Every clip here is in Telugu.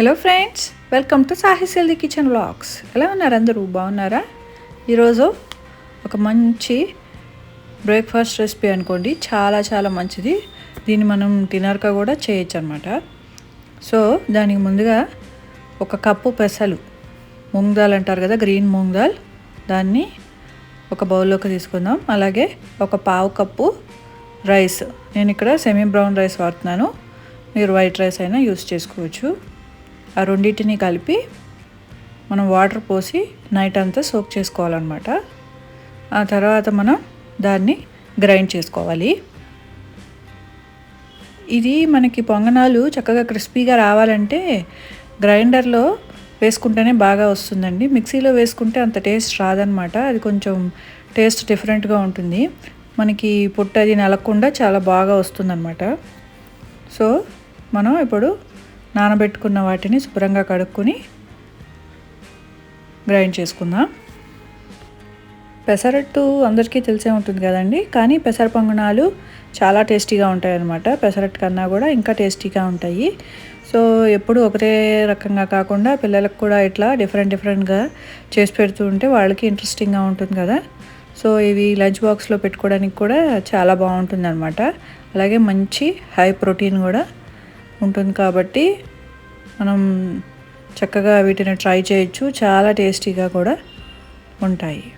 హలో ఫ్రెండ్స్ వెల్కమ్ టు సాహిశల్ది కిచెన్ వ్లాగ్స్ ఎలా ఉన్నారు అందరూ? బాగున్నారా? ఈరోజు ఒక మంచి బ్రేక్ఫాస్ట్ రెసిపీ అనుకోండి. చాలా చాలా మంచిది. దీన్ని మనం తినర్గా కూడా చేయొచ్చు అనమాట సో దానికి ముందుగా ఒక కప్పు పెసలు. మూంగ్ దాల్ అంటారు కదా గ్రీన్ మూంగ్ దాల్. దాన్ని ఒక బౌల్లోకి తీసుకుందాం. అలాగే ఒక పావు కప్పు రైస్ నేను ఇక్కడ సెమీ బ్రౌన్ రైస్ వాడుతున్నాను. మీరు వైట్ రైస్ అయినా యూస్ చేసుకోవచ్చు. ఆ రెండింటిని కలిపి మనం వాటర్ పోసి నైట్ అంతా సోక్ చేసుకోవాలన్నమాట. ఆ తర్వాత మనం దాన్ని గ్రైండ్ చేసుకోవాలి. ఇది మనకి పొంగనాలు చక్కగా క్రిస్పీగా రావాలంటే గ్రైండర్లో వేసుకుంటేనే బాగా వస్తుందండి. మిక్సీలో వేసుకుంటే అంత టేస్ట్ రాదనమాట అది కొంచెం టేస్ట్ డిఫరెంట్గా ఉంటుంది. మనకి పొట్టు అది నలగకుండా చాలా బాగా వస్తుందన్నమాట. సో మనం ఇప్పుడు నానబెట్టుకున్న వాటిని శుభ్రంగా కడుక్కొని గ్రైండ్ చేసుకుందాం. పెసరట్టు అందరికీ తెలిసే ఉంటుంది కదండి కానీ పెసరపంగణాలు చాలా టేస్టీగా ఉంటాయి అన్నమాట పెసరట్టు కన్నా కూడా ఇంకా టేస్టీగా ఉంటాయి. సో ఎప్పుడు ఒకటే రకంగా కాకుండా పిల్లలకు కూడా ఇట్లా డిఫరెంట్ డిఫరెంట్గా చేసి పెడుతూ ఉంటే వాళ్ళకి ఇంట్రెస్టింగ్గా ఉంటుంది కదా. సో ఇవి లంచ్ బాక్స్లో పెట్టుకోవడానికి కూడా చాలా బాగుంటుంది అనమాట అలాగే మంచి హై ప్రోటీన్ కూడా ఉంటుంది కాబట్టి మనం చక్కగా వీటిని ట్రై చేయొచ్చు. చాలా టేస్టీగా కూడా ఉంటాయి.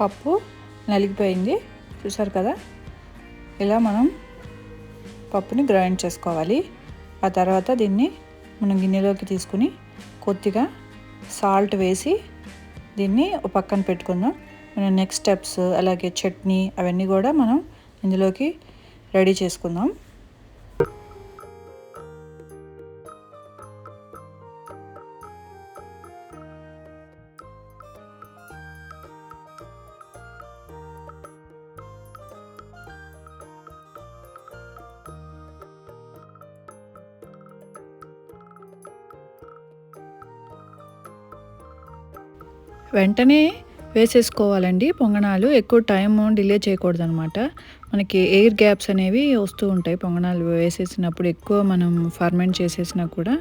పప్పు నలిగిపోయింది. చూసారు కదా? ఇలా మనం పప్పుని గ్రైండ్ చేసుకోవాలి. ఆ తర్వాత దీన్ని మనం గిన్నెలోకి తీసుకుని కొద్దిగా సాల్ట్ వేసి దీన్ని ఒక పక్కన పెట్టుకుందాం. మనం నెక్స్ట్ స్టెప్స్ అలాగే చట్నీ అవన్నీ కూడా మనం ఇందులోకి రెడీ చేసుకుందాం. వెంటనే వేసేసుకోవాలండి పొంగనాలు ఎక్కువ టైం డిలే చేయకూడదు అనమాట మనకి ఎయిర్ గ్యాప్స్ అనేవి వస్తూ ఉంటాయి పొంగనాలు వేసేసినప్పుడు. ఎక్కువ మనం ఫర్మెంట్ చేసేసినా కూడా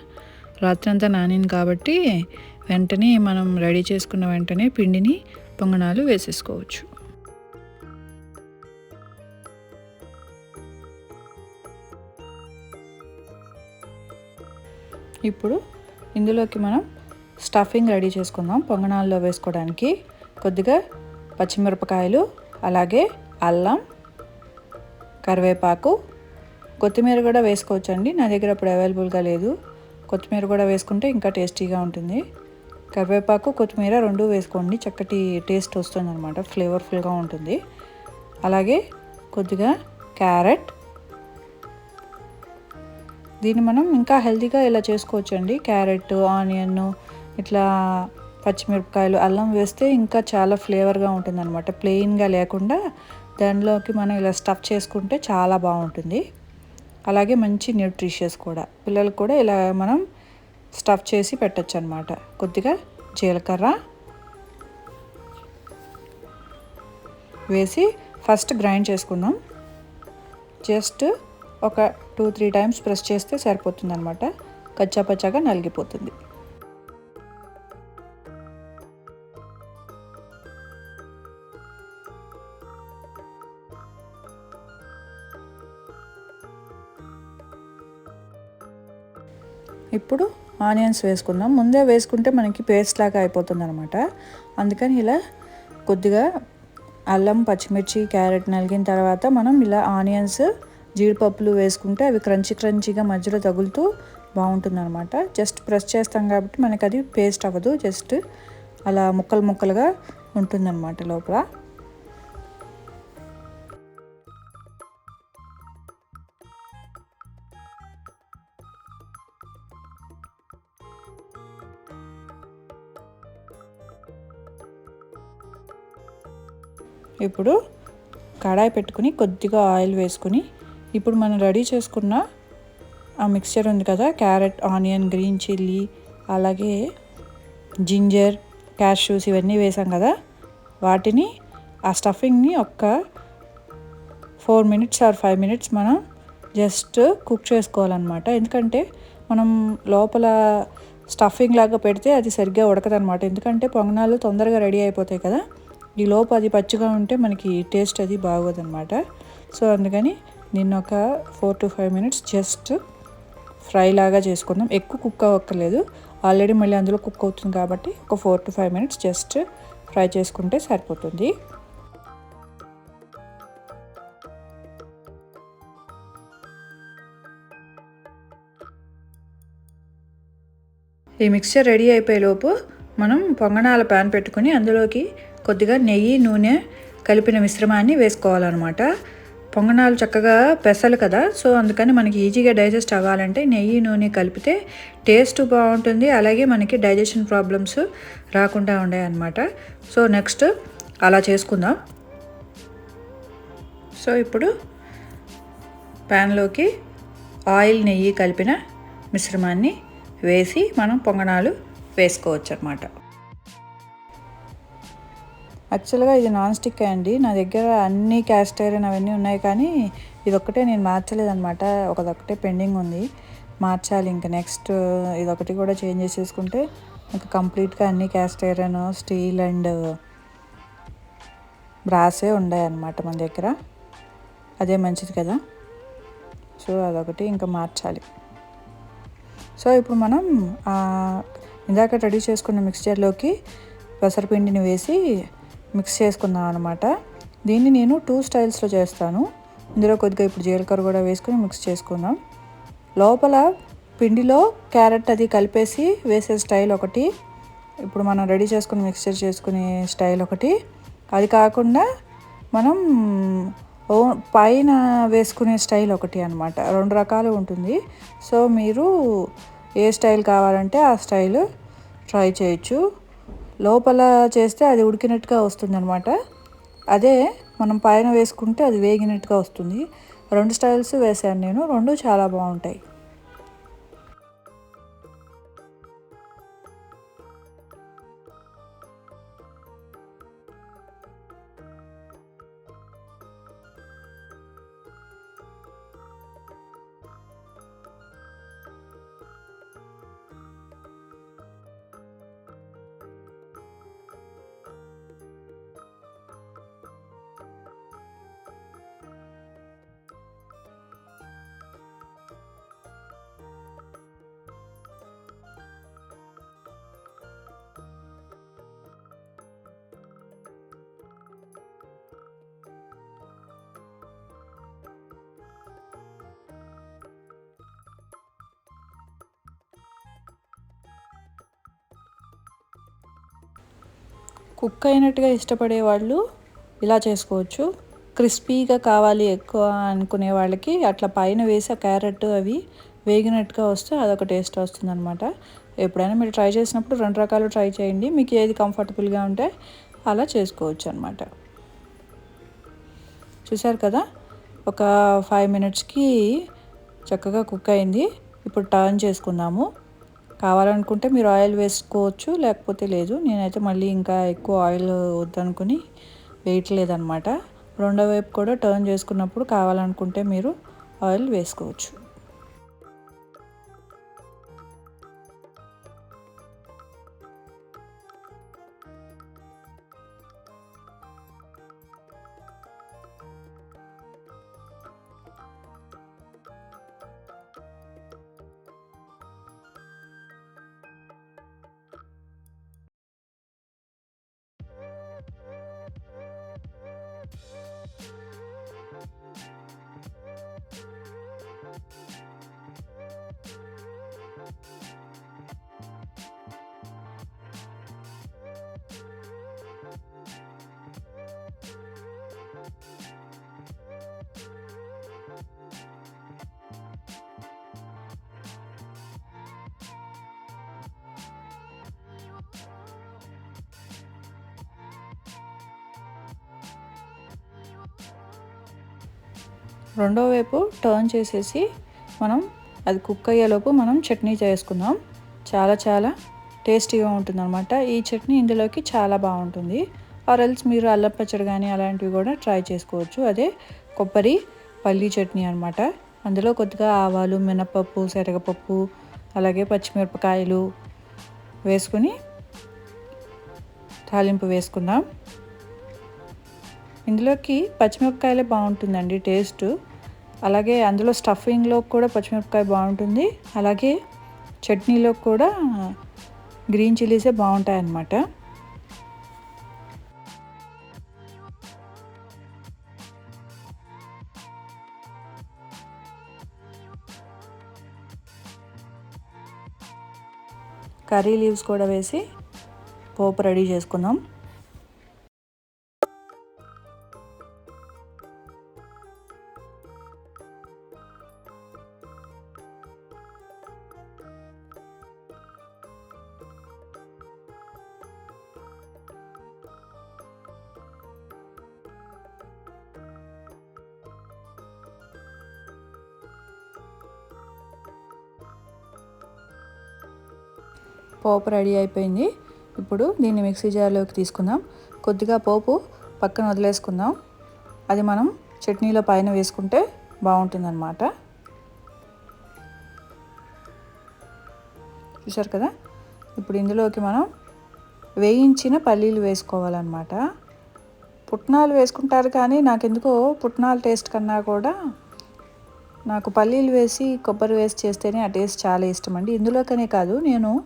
రాత్రంతా నానింది కాబట్టి వెంటనే మనం రెడీ చేసుకున్న వెంటనే పిండిని పొంగనాలు వేసేసుకోవచ్చు. ఇప్పుడు ఇందులోకి మనం స్టఫింగ్ రెడీ చేసుకుందాం పొంగనాల్లో వేసుకోవడానికి. కొద్దిగా పచ్చిమిరపకాయలు అలాగే అల్లం కరివేపాకు. కొత్తిమీర కూడా వేసుకోవచ్చండి. నా దగ్గర ఇప్పుడు అవైలబుల్గా లేదు. కొత్తిమీర కూడా వేసుకుంటే ఇంకా టేస్టీగా ఉంటుంది. కరివేపాకు కొత్తిమీర రెండు వేసుకోండి. చక్కటి టేస్ట్ వస్తుంది అనమాట ఫ్లేవర్ఫుల్గా ఉంటుంది. అలాగే కొద్దిగా క్యారెట్. దీన్ని మనం ఇంకా హెల్తీగా ఇలా చేసుకోవచ్చండి. క్యారెట్ ఆనియన్ ఇట్లా పచ్చిమిరపకాయలు అల్లం వేస్తే ఇంకా చాలా ఫ్లేవర్గా ఉంటుంది అనమాట ప్లెయిన్గా లేకుండా దానిలోకి మనం ఇలా స్టఫ్ చేసుకుంటే చాలా బాగుంటుంది. అలాగే మంచి న్యూట్రిషియస్ కూడా. పిల్లలకు కూడా ఇలా మనం స్టఫ్ చేసి పెట్టచ్చు అనమాట కొద్దిగా జీలకర్ర వేసి ఫస్ట్ గ్రైండ్ చేసుకుందాం. జస్ట్ ఒక టూ త్రీ టైమ్స్ ప్రెస్ చేస్తే సరిపోతుంది అనమాట కచ్చాపచ్చాగా నలిగిపోతుంది. ఇప్పుడు ఆనియన్స్ వేసుకుందాం. ముందే వేసుకుంటే మనకి పేస్ట్ లాగా అయిపోతుంది అనమాట అందుకని ఇలా కొద్దిగా అల్లం పచ్చిమిర్చి క్యారెట్ నలిగిన తర్వాత మనం ఇలా ఆనియన్స్ జీడిపప్పులు వేసుకుంటే అవి క్రంచి క్రంచిగా మధ్యలో తగులుతూ బాగుంటుంది అనమాట జస్ట్ ప్రెస్ చేస్తాం కాబట్టి మనకి అది పేస్ట్ అవ్వదు. జస్ట్ అలా ముక్కలు ముక్కలుగా ఉంటుందన్నమాట లోపల. ఇప్పుడు కడాయి పెట్టుకుని కొద్దిగా ఆయిల్ వేసుకుని ఇప్పుడు మనం రెడీ చేసుకున్న ఆ మిక్స్చర్ ఉంది కదా క్యారెట్ ఆనియన్ గ్రీన్ చిల్లీ అలాగే జింజర్ క్యాష్యూస్ ఇవన్నీ వేసాం కదా వాటిని ఆ స్టఫింగ్ని ఒక్క four minutes or five minutes మనం జస్ట్ కుక్ చేసుకోవాలన్నమాట. ఎందుకంటే మనం లోపల స్టఫింగ్ లాగా పెడితే అది సరిగ్గా ఉడకదనమాట ఎందుకంటే పొంగనాలు తొందరగా రెడీ అయిపోతాయి కదా. ఈ లోపు అది పచ్చిగా ఉంటే మనకి టేస్ట్ అది బాగోదన్నమాట. సో అందుకని నేను ఒక four to five minutes just fry లాగా చేసుకుందాం. ఎక్కువ కుక్ అవ్వక్కర్లేదు. ఆల్రెడీ మళ్ళీ అందులో కుక్ అవుతుంది కాబట్టి ఒక four to five minutes just fry చేసుకుంటే సరిపోతుంది. ఈ మిక్స్చర్ రెడీ అయిపోయేలోపు మనం పొంగనాల ప్యాన్ పెట్టుకొని అందులోకి కొద్దిగా నెయ్యి నూనె కలిపిన మిశ్రమాన్ని వేసుకోవాలన్నమాట. పొంగనాలు చక్కగా పెసలు కదా సో అందుకని మనకి ఈజీగా డైజెస్ట్ అవ్వాలంటే నెయ్యి నూనె కలిపితే టేస్ట్ బాగుంటుంది. అలాగే మనకి డైజెషన్ ప్రాబ్లమ్స్ రాకుండా ఉన్నాయన్నమాట సో నెక్స్ట్ అలా చేసుకుందాం. సో ఇప్పుడు ప్యాన్లోకి ఆయిల్ నెయ్యి కలిపిన మిశ్రమాన్ని వేసి మనం పొంగనాలు వేసుకోవచ్చు అనమాట యాక్చువల్గా ఇది నాన్ స్టిక్ అండి. నా దగ్గర అన్ని క్యాస్ట్ ఐరన్ అవన్నీ ఉన్నాయి కానీ ఇదొక్కటే నేను మార్చలేదనమాట ఒకదొక్కటే పెండింగ్ ఉంది. మార్చాలి ఇంకా నెక్స్ట్ ఇదొకటి కూడా చేంజ్ చేసేసుకుంటే ఇంకా కంప్లీట్గా అన్ని క్యాస్ట్ ఐరన్ స్టీల్ అండ్ బ్రాసే ఉన్నాయన్నమాట మన దగ్గర. అదే మంచిది కదా. సో అదొకటి ఇంకా మార్చాలి. సో ఇప్పుడు మనం ఇందాక రెడీ చేసుకున్న మిక్స్చర్లోకి పెసరపిండిని వేసి మిక్స్ చేసుకుందాం అనమాట దీన్ని నేను టూ స్టైల్స్లో చేస్తాను. ఇందులో కొద్దిగా ఇప్పుడు జీలకర్ర కూడా వేసుకొని మిక్స్ చేసుకుందాం. లోపల పిండిలో క్యారెట్ అది కలిపేసి వేసే స్టైల్ ఒకటి ఇప్పుడు మనం రెడీ చేసుకుని మిక్స్చర్ చేసుకునే స్టైల్ ఒకటి. అది కాకుండా మనం ఓ పైన వేసుకునే స్టైల్ ఒకటి అనమాట రెండు రకాలు ఉంటుంది. సో మీరు ఏ స్టైల్ కావాలంటే ఆ స్టైల్ ట్రై చేయొచ్చు. లోపల చేస్తే అది ఉడికినట్టుగా వస్తుంది అనమాట అదే మనం పైన వేసుకుంటే అది వేగినట్టుగా వస్తుంది. రెండు స్టైల్స్ వేసాను నేను రెండు చాలా బాగుంటాయి. కుక్ అయినట్టుగా ఇష్టపడే వాళ్ళు ఇలా చేసుకోవచ్చు. క్రిస్పీగా కావాలి ఎక్కువ అనుకునే వాళ్ళకి అట్లా పైన వేసి క్యారెట్ అవి వేగినట్టుగా వస్తే అదొక టేస్ట్ వస్తుంది అనమాట ఎప్పుడైనా మీరు ట్రై చేసినప్పుడు రెండు రకాలు ట్రై చేయండి. మీకు ఏది కంఫర్టబుల్గా ఉంటే అలా చేసుకోవచ్చు అనమాట చూసారు కదా? ఒక ఫైవ్ మినిట్స్కి చక్కగా కుక్ అయింది. ఇప్పుడు టర్న్ చేసుకుందాము. కావాలనుకుంటే మీరు ఆయిల్ వేసుకోవచ్చు లేకపోతే లేదు. నేనైతే మళ్ళీ ఇంకా ఎక్కువ ఆయిల్ వద్దనుకుని వేయట్లేదనమాట రెండో వైపు కూడా టర్న్ చేసుకున్నప్పుడు కావాలనుకుంటే మీరు ఆయిల్ వేసుకోవచ్చు. రెండో వైపు టర్న్ చేసేసి మనం అది కుక్ అయ్యేలోపు మనం చట్నీ చేసుకుందాం. చాలా చాలా టేస్టీగా ఉంటుంది అనమాట ఈ చట్నీ ఇందులోకి చాలా బాగుంటుంది. ఆరల్స్ మీరు అల్లం పచ్చడి కానీ అలాంటివి కూడా ట్రై చేసుకోవచ్చు. అదే కొబ్బరి పల్లీ చట్నీ అనమాట అందులో కొద్దిగా ఆవాలు మినపప్పు శనగపప్పు అలాగే పచ్చిమిరపకాయలు వేసుకుని తాలింపు వేసుకుందాం. ఇందులోకి పచ్చిమిరపకాయలే బాగుంటుందండి టేస్ట్. అలాగే అందులో స్టఫింగ్లో కూడా పచ్చిమిరపకాయ బాగుంటుంది. అలాగే చట్నీలో కూడా గ్రీన్ చిల్లీసే బాగుంటాయి అన్నమాట కర్రీ లీవ్స్ కూడా వేసి పోపు రెడీ చేసుకుందాం. పోపు రెడీ అయిపోయింది. ఇప్పుడు దీన్ని మిక్సీ జార్లోకి తీసుకుందాం. కొద్దిగా పోపు పక్కన వదిలేసుకుందాం. అది మనం చట్నీలో పైన వేసుకుంటే బాగుంటుందన్నమాట. చూసారు కదా? ఇప్పుడు ఇందులోకి మనం వేయించిన పల్లీలు వేసుకోవాలన్నమాట. పుట్నాలు వేసుకుంటారు కానీ నాకెందుకో పుట్నాల టేస్ట్ కన్నా కూడా నాకు పల్లీలు వేసి కొబ్బరి వేసి చేస్తేనే ఆ టేస్ట్ చాలా ఇష్టం అండి. ఇందులోకనే కాదు నేను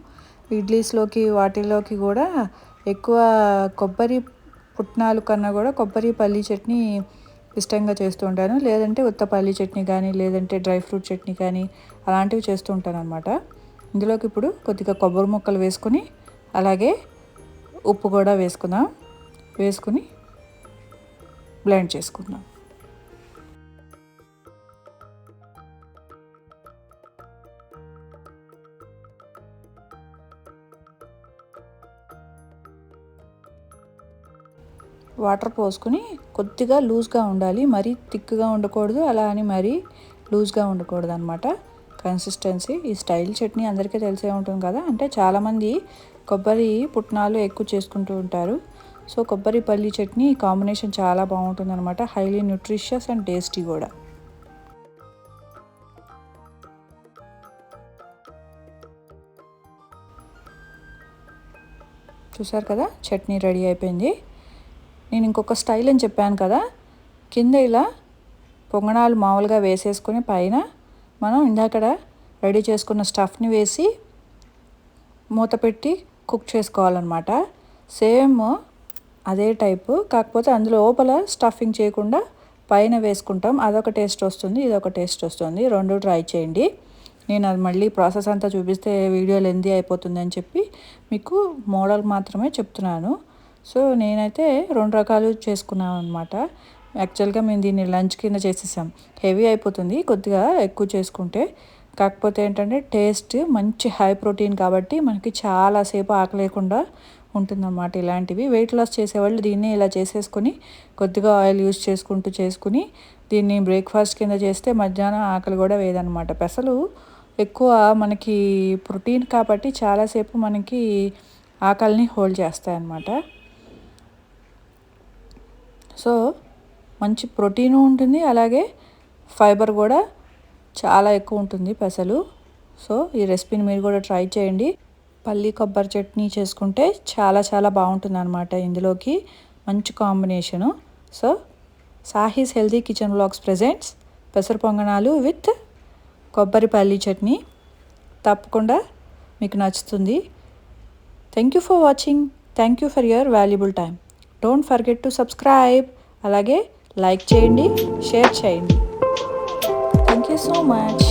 ఇడ్లీస్లోకి వాటిల్లోకి కూడా ఎక్కువ కొబ్బరి పుట్నాలు కన్నా కూడా కొబ్బరి పల్లి చట్నీ ఇష్టంగా చేస్తూ ఉంటాను. లేదంటే ఉత్త పల్లి చట్నీ కానీ లేదంటే డ్రై ఫ్రూట్ చట్నీ కానీ అలాంటివి చేస్తూ ఉంటాను అనమాట ఇందులోకి ఇప్పుడు కొద్దిగా కొబ్బరి ముక్కలు వేసుకొని అలాగే ఉప్పు కూడా వేసుకుందాం. వేసుకుని బ్లెండ్ చేసుకుందాం. వాటర్ పోసుకుని కొద్దిగా లూజ్గా ఉండాలి. మరీ థిక్గా ఉండకూడదు. అలా అని మరీ లూజ్గా ఉండకూడదు అనమాట కన్సిస్టెన్సీ. ఈ స్టైల్ చట్నీ అందరికీ తెలిసే ఉంటుంది కదా. అంటే చాలామంది కొబ్బరి పుట్నాలు ఎక్కువ చేసుకుంటూ ఉంటారు. సో కొబ్బరి పల్లి చట్నీ కాంబినేషన్ చాలా బాగుంటుంది అనమాట హైలీ న్యూట్రిషియస్ అండ్ టేస్టీ కూడా. చూసారు కదా? చట్నీ రెడీ అయిపోయింది. నేను ఇంకొక స్టైల్ అని చెప్పాను కదా కింద ఇలా పొంగణాలు మామూలుగా వేసేసుకొని పైన మనం ఇందాకడ రెడీ చేసుకున్న స్టఫ్ని వేసి మూత పెట్టి కుక్ చేసుకోవాలన్నమాట. సేమ్ అదే టైపు కాకపోతే అందులో లోపల స్టఫింగ్ చేయకుండా పైన వేసుకుంటాం. అదొక టేస్ట్ వస్తుంది ఇదొక టేస్ట్ వస్తుంది. రెండు ట్రై చేయండి. నేను అది మళ్ళీ ప్రాసెస్ అంతా చూపిస్తే వీడియో లెందీ అయిపోతుందని చెప్పి మీకు మోడల్ మాత్రమే చెప్తున్నాను. సో నేనైతే రెండు రకాలు చేసుకున్నాను అనమాట యాక్చువల్గా మేము దీన్ని లంచ్ కింద చేసేసాం. హెవీ అయిపోతుంది కొద్దిగా ఎక్కువ చేసుకుంటే. కాకపోతే ఏంటంటే టేస్ట్ మంచి హై ప్రోటీన్ కాబట్టి మనకి చాలాసేపు ఆకలేకుండా ఉంటుందన్నమాట ఇలాంటివి. వెయిట్ లాస్ చేసేవాళ్ళు దీన్ని ఇలా చేసేసుకొని కొద్దిగా ఆయిల్ యూస్ చేసుకుంటూ చేసుకుని దీన్ని బ్రేక్ఫాస్ట్ కింద చేస్తే మధ్యాహ్నం ఆకలి కూడా వేదనమాట పెసలు ఎక్కువ మనకి ప్రోటీన్ కాబట్టి చాలాసేపు మనకి ఆకలిని హోల్డ్ చేస్తాయి అన్నమాట సో మంచి ప్రోటీన్ ఉంటుంది అలాగే ఫైబర్ కూడా చాలా ఎక్కువ ఉంటుంది పెసలు. సో ఈ రెసిపీని మీరు కూడా ట్రై చేయండి. పల్లి కొబ్బరి చట్నీ చేసుకుంటే చాలా చాలా బాగుంటుంది అనమాట ఇందులోకి. మంచి కాంబినేషను. సో సాహీస్ హెల్దీ కిచెన్ బ్లాగ్స్ ప్రజెంట్స్ పెసర పొంగనాలు విత్ కొబ్బరి పల్లి చట్నీ. తప్పకుండా మీకు నచ్చుతుంది. Thank you for watching. Thank you for your valuable time. Don't forget to subscribe అలాగే లైక్ చేయండి షేర్ చేయండి. Thank you so much